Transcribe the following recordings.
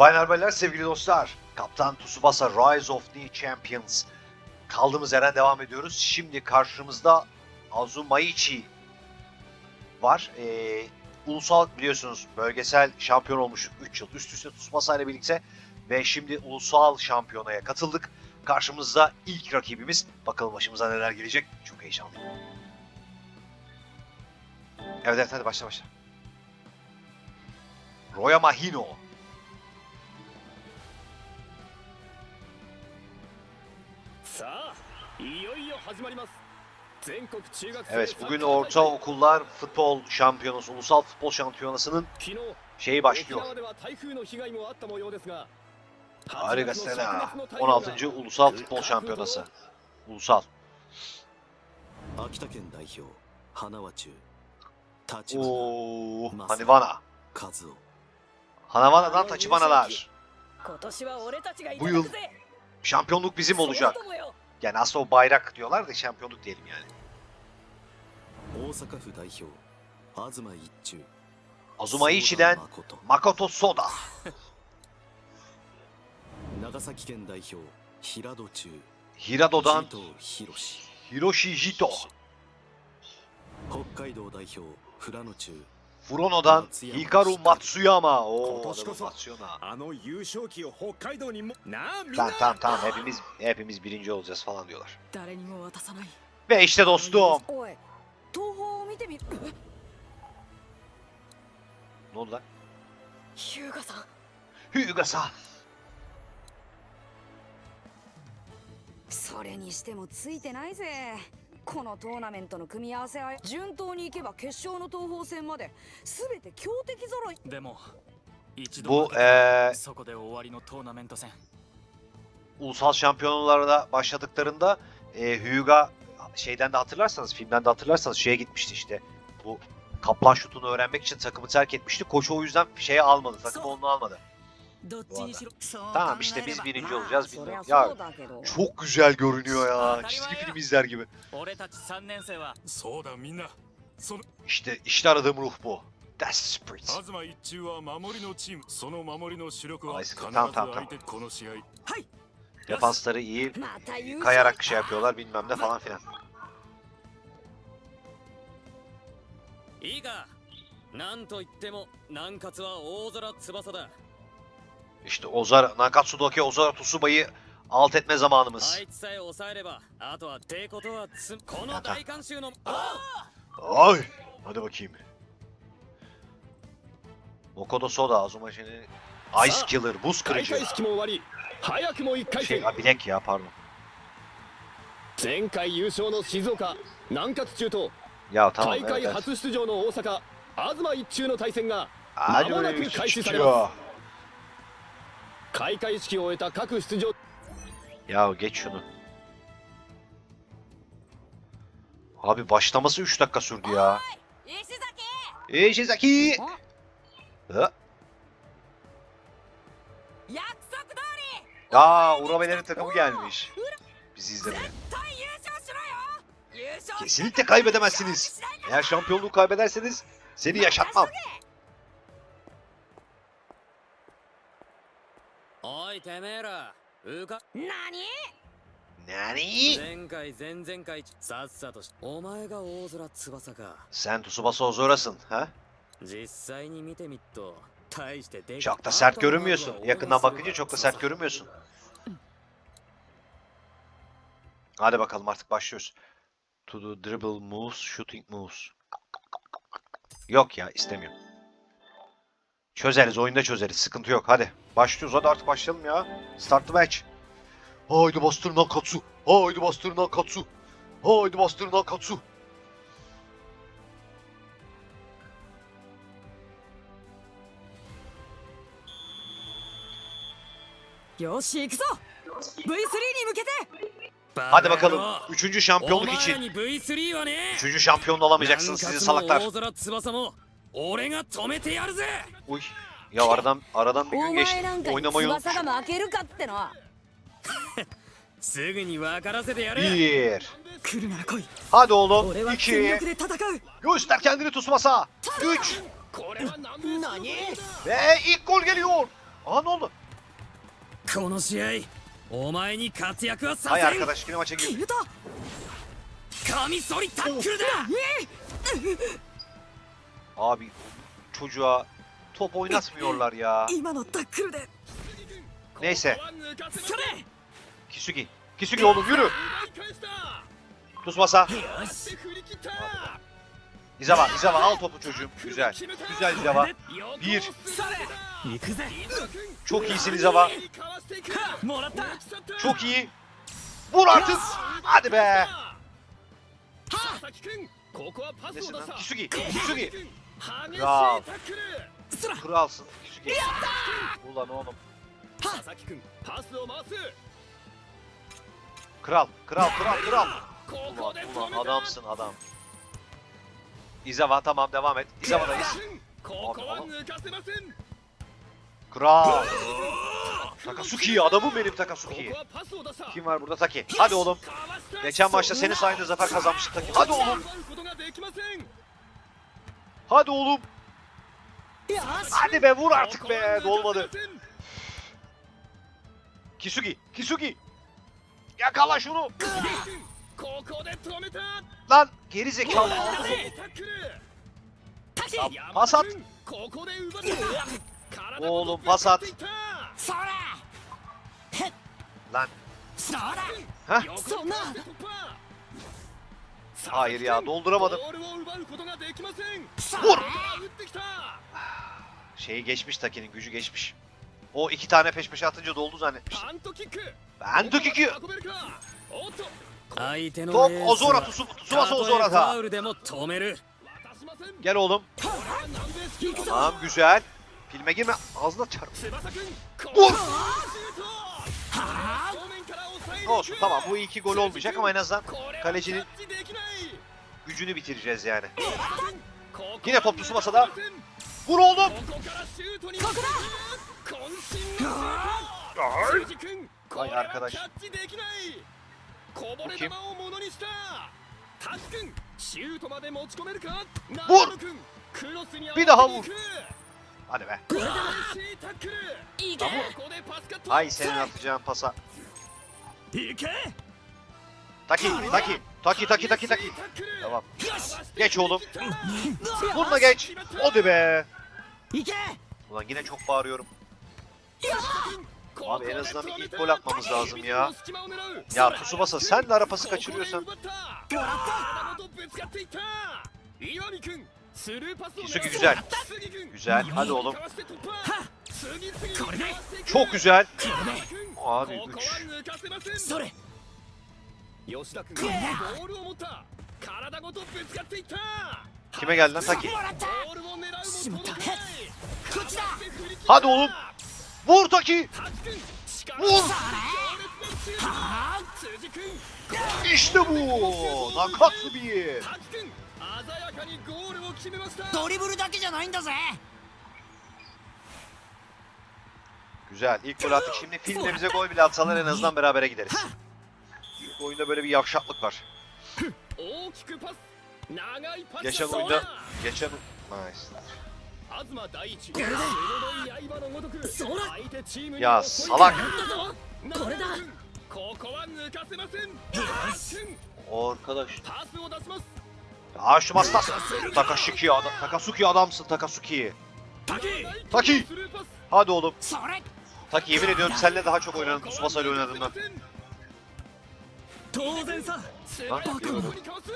Baylar baylar sevgili dostlar. Kaptan Tsubasa Rise of the Champions. Kaldığımız yerden devam ediyoruz. Şimdi karşımızda Azumaichi var. Ee, ulusal biliyorsunuz bölgesel şampiyon olmuş 3 yıl üst üste Tsubasa ile birlikte ve şimdi ulusal şampiyonaya katıldık. Karşımızda ilk rakibimiz. Bakalım başımıza neler gelecek. Çok heyecanlıyım. Evet evet hadi başla başla. Roya Mahino. Evet bugün ortaokullar futbol şampiyonası, ulusal futbol şampiyonasının şeyi başlıyor. Harika sena. 16. Ulusal Futbol Şampiyonası. Ulusal. Ooo Hanivana. Hanavana'dan Tachibana'lar. Bu yıl şampiyonluk bizim olacak. Yani aslında o bayrak diyorlar da şampiyonluk diyelim yani. 大阪府代表東一中 Azumaichi'den 相田誠 Makoto Soda. 長崎県代表平戸中 Hirado'dan 藤博士 Hiroshi Hito. 北海道代表富良野中 Furono'dan Hikaru Matsuyama. Oo, Kotoshi adamın koso. Matsuyama. あの優勝旗を北海道にもなあみんな Tamam tamam tamam hepimiz hepimiz birinci olacağız falan diyorlar. 誰にも渡さない Ve işte dostum. おい東宝を見てみる Ne oldu lan? 日向さん Hyuga san. それにしてもついてないぜ このトーナメントの組み合わせは順当にいけば決勝の東宝戦まで全て強敵揃いでも一 Bu 度負けた eee そこで終わりのトーナメント戦 ulusal şampiyonlara başladıklarında e, Hyuga şeyden de hatırlarsanız, filmden de hatırlarsanız şeye gitmişti işte. Bu kaplan şutunu öğrenmek için takımı terk etmişti. Koç o yüzden şeye almadı, takım onu almadı. どっちにしろそう Tamam 考 işte えれ biz ば birinci まあ olacağız そりゃ bilmiyorum. そ Ya うだけど çok güzel görünüyor ya. Aa, Çizgi galiba film ya. izler gibi. 俺たち3年生はそうだみんなその İşte işte aradığım ruh bu. That's spirit. 東一中は守りのチームその守りの主力はあい必ずつかたんたん相手この試合 Defansları iyi, また優勝 kayarak şey yapıyorlar bilmem ne falan filan. いいかなんといっても南葛は大空翼だ İşte Ozar, Nakatsu'daki Ozar Tsuba'yı alt etme zamanımız. あいつさえ抑えればあとはてことはつこのやった大観衆のあ Ay! Hadi bakayım. Mokodo Soda, Azumachi'nin Ice Killer, buz 開 kırıcı. 会式も終わり早くも1回 Şey, 戦 ha, bilek ya pardon. 前回優勝の静岡南葛中と Ya tamam 大 evet, 会 evet. 初出場の大阪東一中の対戦が Hadi 間もなく öyle 開始され çıkıyor. 開会式を終えた各出場 Ya geç şunu. Abi başlaması 3 dakika sürdü ya. 石崎 Ishizaki! あ Ha? 約束通り Ya Urabe'lerin takımı gelmiş. Bizi izlemeye. 絶対優勝しろよ優勝 Kesinlikle kaybedemezsiniz. Eğer şampiyonluğu kaybederseniz seni yaşatmam. おいてめえらうか何 Nani? 前回前々回さっさとしお前が大空翼か Sen Tsubasa Ozora'sın ha? 実際に見てみっと大してで Çok da sert görünmüyorsun. Yakından bakınca çok da sert görünmüyorsun. Hadi bakalım artık başlıyoruz. To do dribble moves, shooting moves. Yok ya istemiyorum. Çözeriz oyunda çözeriz sıkıntı yok hadi. Başlıyoruz hadi artık başlayalım ya. Start the match. Haydi bastır Nakatsu. Haydi bastır Nakatsu. Haydi bastır Nakatsu. Yoshi ikuzo. V3 ni. Hadi bakalım. Üçüncü şampiyonluk için. Üçüncü şampiyon olamayacaksınız sizi salaklar. Uy. Ya aradan aradan bir gün geçti. Oynamayı unutmuş. Bir. Hadi oğlum. İki. Göster kendini Tsubasa. Üç. Ve ilk gol geliyor. Aha ne oldu? Hay arkadaş yine maça girdi. Kamisori tackle'da. Abi çocuğa top oynatmıyorlar ya. Neyse. Kisugi. Kisugi oğlum yürü. Tusmasa. Izawa, Izawa al topu çocuğum. Güzel. Güzel Izawa. Bir. Çok iyisin Izawa. Çok iyi. Vur artık. Hadi be. Nesin lan? Kisugi. Kisugi. Kral. Kralsın. Küçük et. Ulan oğlum. Kral, kral, kral, kral. Ulan, ulan adamsın adam. İzawa tamam devam et. İzawa'dayız. Abi. Kral. Takasuki adamım benim Takasuki. Kim var burada Taki? Hadi oğlum. Geçen maçta senin sayende zafer kazanmıştık Taki. Hadi oğlum. Hadi oğlum. Hadi be vur artık be. Dolmadı. Kisugi. Kisugi. Yakala şunu. Lan geri zekalı. Ya, pas at. Oğlum pas at. Lan. Heh. Hayır ya dolduramadım. Vur! Şeyi geçmiş Taki'nin gücü geçmiş. O iki tane peş peşe atınca doldu zannetmiştim. Ben Tokiki! Top Ozora Tsubasa Ozora da. Gel oğlum. Tamam güzel. Filme girme ağzına çarp. Vur! Olsun tamam bu iki gol olmayacak ama en azından kalecinin gücünü bitireceğiz yani. Yine toplusu masada. Vur oğlum. Ay arkadaş. Bu kim? Vur! Bir daha vur! Hadi be. Tamam. Ay senin atacağın pasa. Taki, Taki. Taki taki taki taki. Tamam. Geç oğlum. Bununla geç. Hadi be. Ulan yine çok bağırıyorum. Abi en azından bir ilk gol atmamız lazım ya. Ya Tsubasa sen de arapası kaçırıyorsan. Kisuki güzel. Güzel. Hadi oğlum. Çok güzel. Abi 3. 3. それ吉田君ボールを持った体ごとぶつかっていった Kime geldi lan Taki? ボールを狙うもしまった届かないこっちだ Hadi oğlum. Vur Taki. タチ君力 Vur. 強烈なシュート辻君 İşte bu. Nakatsubi. タチ君鮮やかにゴールを決めましたドリブルだけじゃないんだぜ Güzel. İlk gol attık. Şimdi filmde bize gol bile atsalar en azından berabere gideriz. Bu oyunda böyle bir yavşaklık var. geçen oyunda... Geçen... Nice. ya salak. Arkadaş. Ya şu mastas. Takasuki adam. Takasuki adamsın Takasuki. Taki. Taki. Hadi oğlum. Taki yemin ediyorum seninle daha çok oynadım Tsubasa ile oynadığımdan. 当然さ素早く横にかわす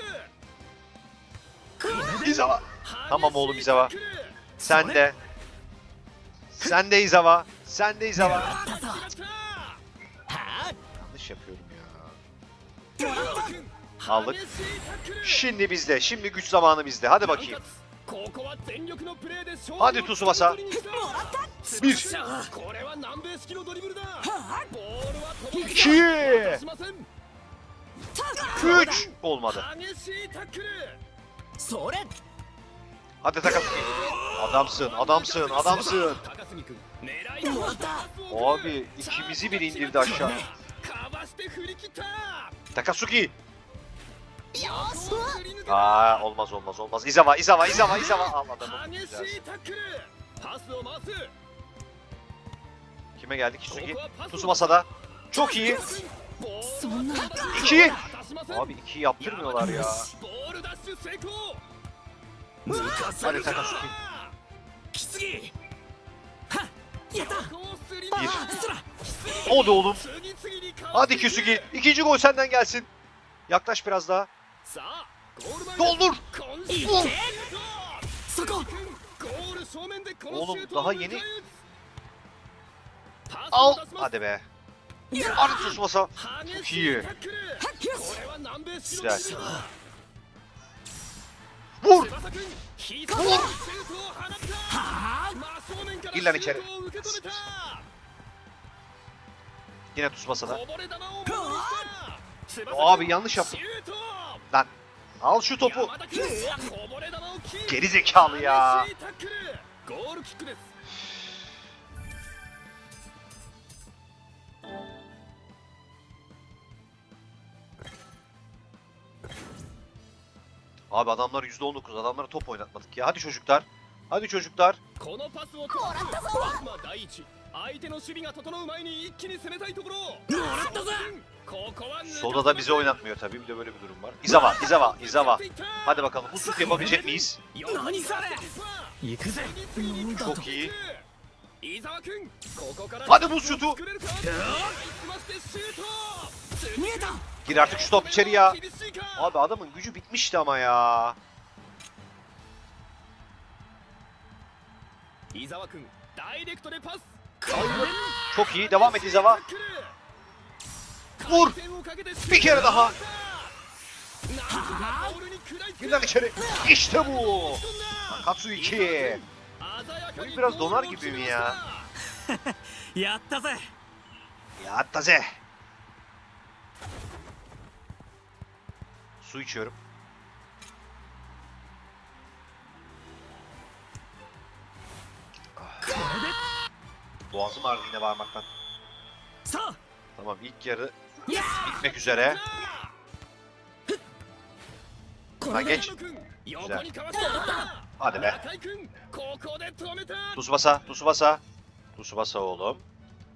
Izawa. Tamam oğlum Izawa. 激しい Sen de. Sen de Izawa. Sen de Izawa. タックル決まった Yanlış yapıyorum ya. 君 Aldık. 激しいタックル Şimdi bizde. Şimdi güç zamanı bizde. Hadi bakayım. ここは全力のプレーで勝 Hadi 利を Tsubasa. 取りに来た Bir. これは南米式のドリブルだボールは飛び İki. Güç olmadı. Hadi Takasugi. Adamsın, adamsın, adamsın. Abi ikimizi bir indirdi aşağı. Takasugi. Aa olmaz olmaz olmaz. İzama, İzama, İzama, İzama. Al adamı. Güzel. Kime geldi Kisugi? Tsubasa'da. Çok iyi. İki. Abi iki yaptırmıyorlar ya. Hadi Takasuki. Bir. O da oğlum. Hadi Kisugi. İkinci gol senden gelsin. Yaklaş biraz daha. Doldur. Vur. Oğlum daha yeni. Al. Hadi be. Arı susmasa. Çok iyi. Güzel. Vur! Vur! Gir lan içeri. Yine tutmasa da. Abi yanlış yaptım. Lan al şu topu. Geri zekalı ya. Abi adamlar %19 adamlara top oynatmadık ya. Hadi çocuklar. Hadi çocuklar. Solda da bizi oynatmıyor tabii. Bir de böyle bir durum var. İzawa, İzawa, İzawa. Hadi bakalım bu husut yapabilecek miyiz? Çok iyi. Hadi buz şutu. Gir artık şu top içeri ya. Abi adamın gücü bitmişti ama ya. Çok iyi. Devam et İzawa. Vur. Bir kere daha. Günden içeri. İşte bu. Katsu 2. Oyun biraz donar gibi mi ya? Yatta ze. Yatta ze. Su içiyorum. Ah. Boğazım ağrıdı yine bağırmaktan. Tamam ilk yarı bitmek üzere. Ha geç. Güzel. Hadi be. Tsubasa, Tsubasa. Tsubasa oğlum.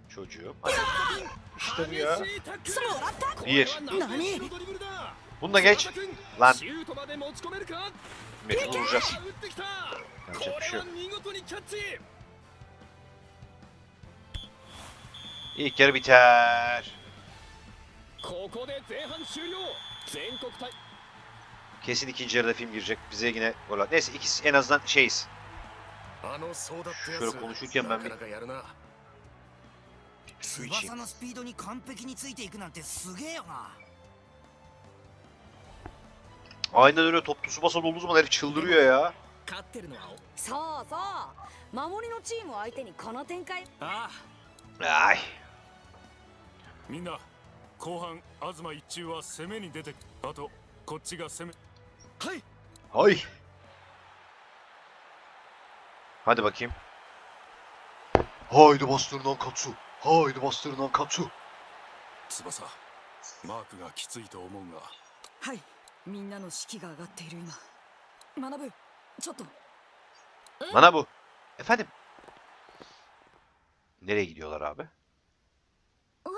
Çocuğum. Hadi. İşte bu ya. Bir. Bunu da geç. Lan. Metin vuracağız. Yapacak bir şey yok. İlk yarı biter. Kesin ikinci yarıda film girecek. Bize yine gol at. Neyse ikisi en azından şeyiz. Şöyle konuşurken ben bir... Su içeyim. Aynen öyle top Tsubasa olduğu zaman herif çıldırıyor ya. 勝ってるのはそうそう守りのチーム相手にこの展開あ Ay. みんな後半東一中は攻めに出てあとこっちが攻めはい Hay. Hadi bakayım. Haydi bastırılan Katsu. Haydi bastırılan Katsu. 翼マークがきついと思うがはいみんなの士気が上がっている今学ぶちょっと Bana bu. Efendim? Nereye gidiyorlar abi? あら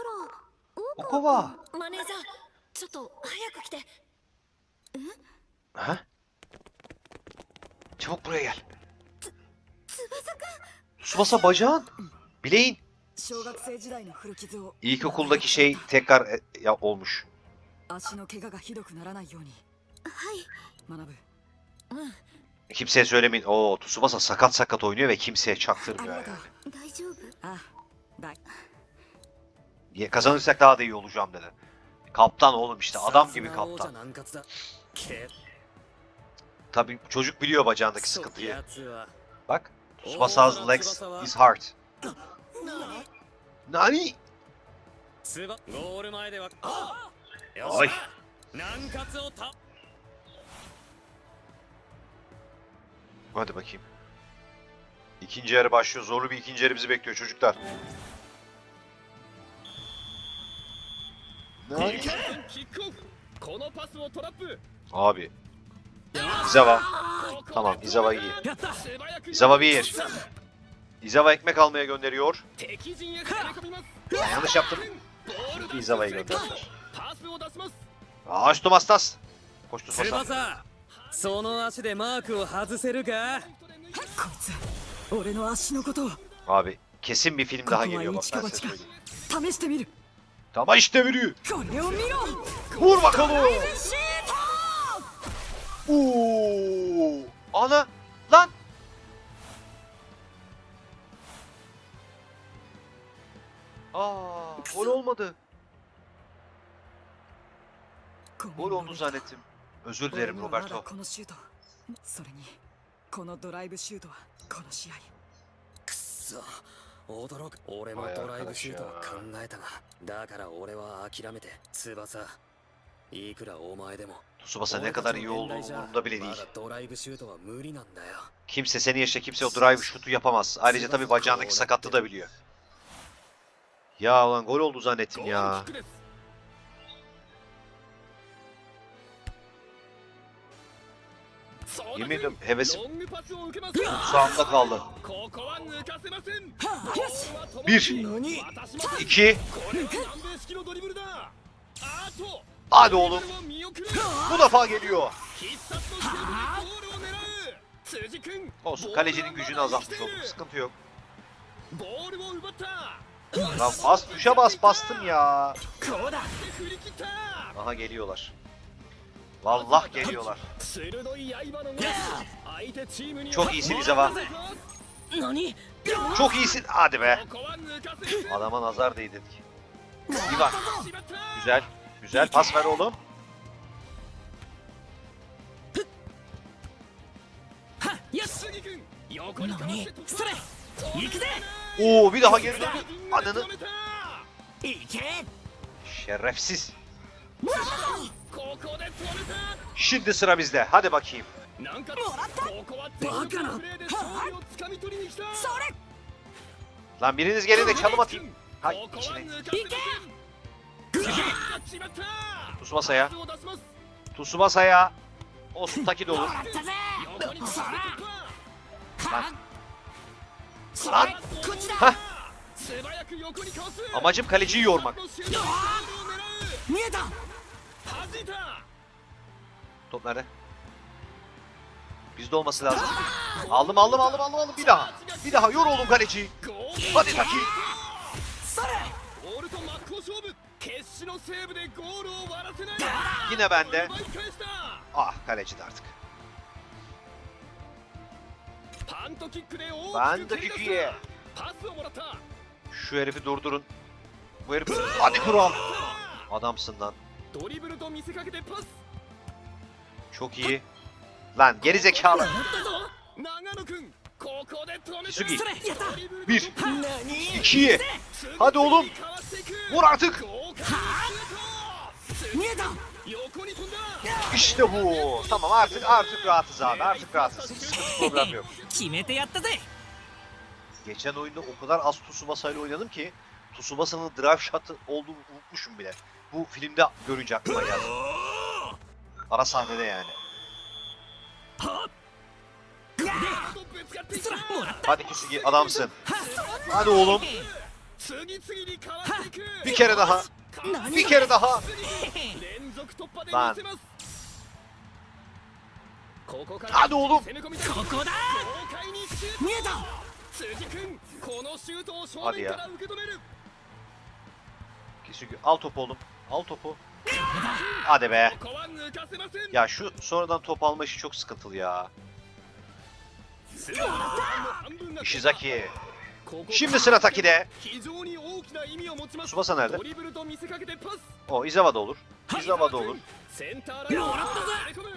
ここは。マネージャーちょっと早く来て Ha? Çabuk buraya gel. 翼く Tsubasa bacağın. Bileğin. 小学生時代の古傷を İlkokuldaki şey tekrar e, ya, olmuş. 足の怪我がひどくならないようにはい学ぶ Kimseye söylemeyin. Oo Tsubasa sakat sakat oynuyor ve kimseye あり çaktırmıyor がと yani. う大丈夫あだ Ye- Kazanırsak daha da iyi olacağım dedi. Kaptan oğlum işte adam gibi さすが王者 kaptan. 南葛だけ Tabii çocuk biliyor bacağındaki クソ sıkıntıyı. やつは Bak. Tsubasa's legs is hard. Nani? つばゴール前ではよ おいし南葛をた Hadi bakayım. İkinci yarı başlıyor. Zorlu bir ikinci yarı bizi bekliyor çocuklar. Nani? キックオフこのパスをトラップ Abi. Izawa. ここで Tamam Izawa iyi. やった素早く Izawa 1. Izawa ekmek almaya gönderiyor. 敵陣へ攻め込みます Ben yanlış yaptım. ボール Çünkü Izawa'yı gönderdiler. スを出します。あーしとすたすこしとさまその足でマークを外せるか？こいつ俺の足のことあべ。決戦ミフィルムだはげるよ試してみる。試してみる。これを見ろ。オおおあな、ああ、これをまで。Gol olduğunu zannettim. Özür dilerim Roberto. それにこのドライブシュートはこの試合くそ驚く俺もドライブシュートは考えたがだから俺は諦めて翼いくらお前でも Tsubasa ne kadar iyi olduğu umurumda bile değil. Kimse seni yaşa kimse o drive şutu yapamaz. Ayrıca tabi bacağındaki sakatlığı da biliyor. Ya lan gol oldu zannettim ya. Yemin ediyorum hevesim sağımda kaldı. Bir, iki. Hadi oğlum. Bu defa geliyor. Olsun kalecinin gücünü azaltmış olduk. Sıkıntı yok. Lan bas tuşa bas bastım ya. Aha geliyorlar. Vallah geliyorlar. Çok iyisiniz Eva. Çok iyisin. Hadi be. Adama nazar değdirdik. İyi bak. Güzel. Güzel. Pas ver oğlum. Oo bir daha geri döndü. Ananı. Şerefsiz. Şimdi sıra bizde. Hadi bakayım. Lan biriniz gelin de çalım atayım. Ha içine. Tuz masaya. Tuz masaya. Olsun taki de olur. Lan. Lan. Hah. Amacım kaleciyi yormak. Top nerede? Bizde olması lazım. Aldım aldım aldım aldım aldım. Bir daha. Bir daha yor oğlum kaleci. Hadi Taki. Yine bende. Ah kaleci de artık. Bantokiki'ye. Şu herifi durdurun. Bu herifi... Hadi kural. Adamsın lan. ドリブルと見せかけてパス Çok iyi. Lan geri zekalı. 長野君ここで止めた Kisugi. それやった ドリブルと Bir. 何 İki. Hadi oğlum. Vur artık. 豪華なシュート見えた横に飛んだ İşte bu. Tamam artık artık rahatız abi. Artık rahatız. Hiç sıkıntı problem yok. 決めてやったぜ Geçen oyunda o kadar az Tsubasa ile oynadım ki Tsubasa'nın drive shot'ı olduğunu unutmuşum bile. bu filmde görünce aklıma geldi. Ara sahnede yani. Hadi kesin adamsın. Hadi oğlum. Bir kere daha. Bir kere daha. Lan. Hadi oğlum. Hadi ya. Kesin al topu oğlum. Al topu. Hadi be. Ya şu sonradan top alma işi çok sıkıntılı ya. Ishizaki. Şimdi sıra Taki'de. Subasa nerede? O Izawa'da olur. Izawa'da olur.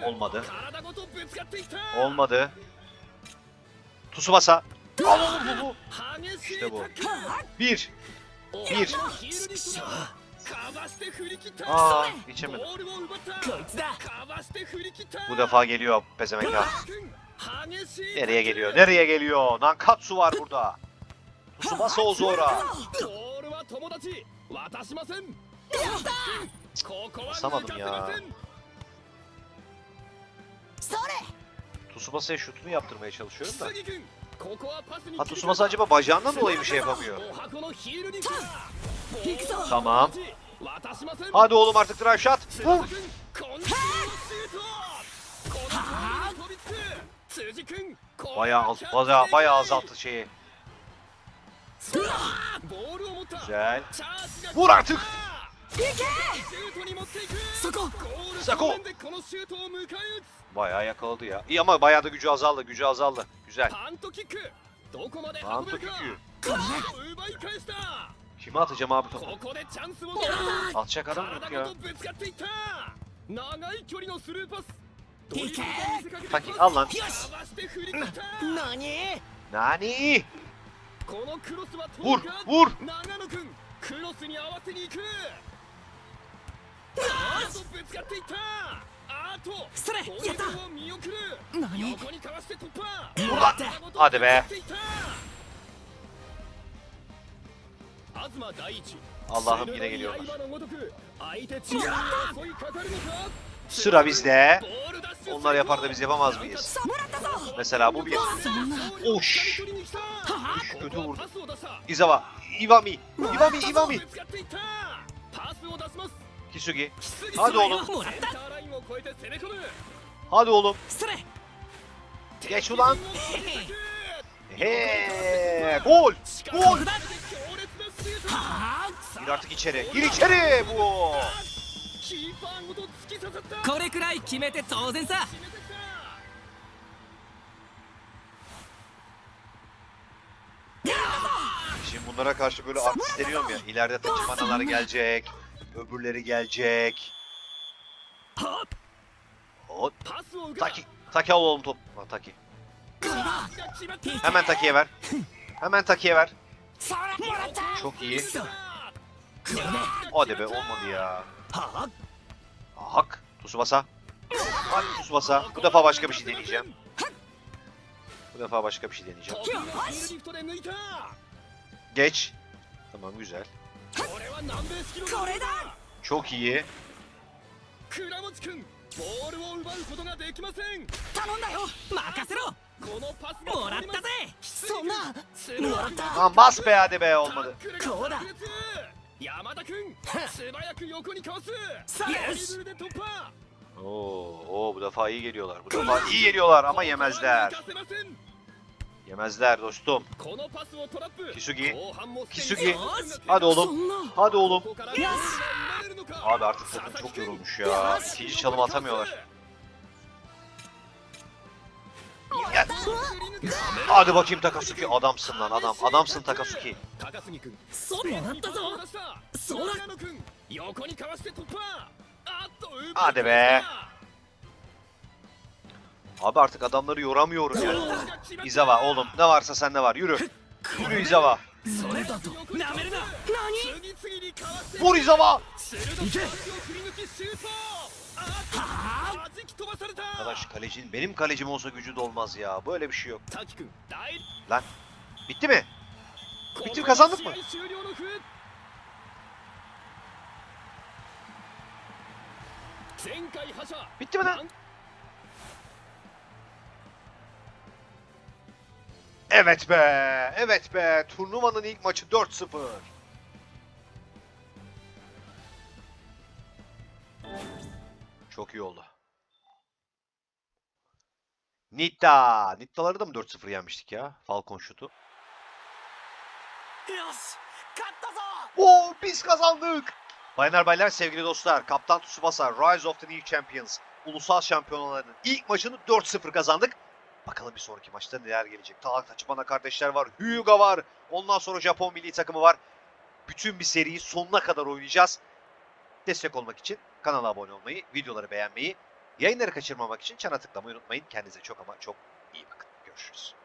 Olmadı. Olmadı. Tsubasa. Al oğlum bu. İşte bu. Bir. Bir. Aa geçemedim. Bu defa geliyor pezemek. Nereye geliyor? Nereye geliyor? Nankatsu var burada. Tsubasa Ozora. Basamadım ya. Tsubasa'ya şutunu yaptırmaya çalışıyorum da. Ha Tsubasa acaba bacağından dolayı bir şey yapamıyor. Tamam. Hadi oğlum artık drive shot. Vur. Bayağı, az, bayağı, bayağı azalttı şeyi. Güzel. Vur artık. Sako. Bayağı yakaladı ya. İyi ama bayağı da gücü azaldı, gücü azaldı. Güzel. Panto kick'ü. Kime atacağım abi topu? Atacak adam yok ya. Taki al lan. Nani? Vur vur. Buradan. Hadi be. Allah'ım yine geliyorlar. Sıra bizde. Onlar yapar da biz yapamaz mıyız? Mesela bu bir. Uş. Uş kötü vurdu. Izawa. Iwami. Iwami. Iwami. Kisugi. Hadi oğlum. Hadi oğlum. Geç ulan. He, gol. Gol. Gir artık içeri. Gir içeri. Bu. キーパーごと突き刺さったこれくらい決めて当然さ決めてきた Şimdi bunlara karşı böyle artistleniyorum ya. İleride taçmanalar gelecek. Öbürleri gelecek. O パスを受け Taki. Taki al oğlum top. Lan Taki. が決まった Hemen Taki'ye ver. Hemen Taki'ye ver. Çok iyi. Hadi be olmadı ya. Hak. Tsubasa. Hadi Tsubasa. Bu defa başka bir şey deneyeceğim. Bu defa başka bir şey deneyeceğim. Geç. Tamam güzel. Çok iyi. Kuramochi-kun, boru 君ボールを奪うことができません頼んだよ任せろこのパスがもらったぜそんなもらった Lan bas be hadi be olmadı. こうだ山田君素早く横にかわすさあドリブルで突破 Oo, oo bu defa iyi geliyorlar. Bu defa iyi geliyorlar ama yemezler. 行かせません Yemezler dostum. このパスをトラップ Kisugi 後半も Kisugi. Hadi oğlum. Hadi oğlum. ここからゴールが生まれるのか Abi artık takım çok yorulmuş ya. İkinci çalım atamıyorlar. Gel. Hadi bakayım Takasuki adamsın lan adam. Adamsın Takasuki. Hadi be. Abi artık adamları yoramıyorum ya. Yani. İzawa oğlum ne varsa sende var yürü. Yürü İzawa. Vur İzawa! Arkadaş kalecinin benim kalecim olsa gücü dolmaz ya. Böyle bir şey yok. Lan. Bitti mi? Bitti mi kazandık mı? Bitti mi lan? Evet be. Evet be. Turnuvanın ilk maçı 4-0. Çok iyi oldu. Nitta. Nitta'ları da mı 4-0 yenmiştik ya? Falcon şutu. Oo, biz kazandık. Bayanlar baylar sevgili dostlar. Kaptan Tsubasa Rise of the New Champions. Ulusal şampiyonlarının ilk maçını 4-0 kazandık. Bakalım bir sonraki maçta neler gelecek. Talak Tachibana kardeşler var. Hyuga var. Ondan sonra Japon milli takımı var. Bütün bir seriyi sonuna kadar oynayacağız. Destek olmak için kanala abone olmayı, videoları beğenmeyi, yayınları kaçırmamak için çana tıklamayı unutmayın. Kendinize çok ama çok iyi bakın. Görüşürüz.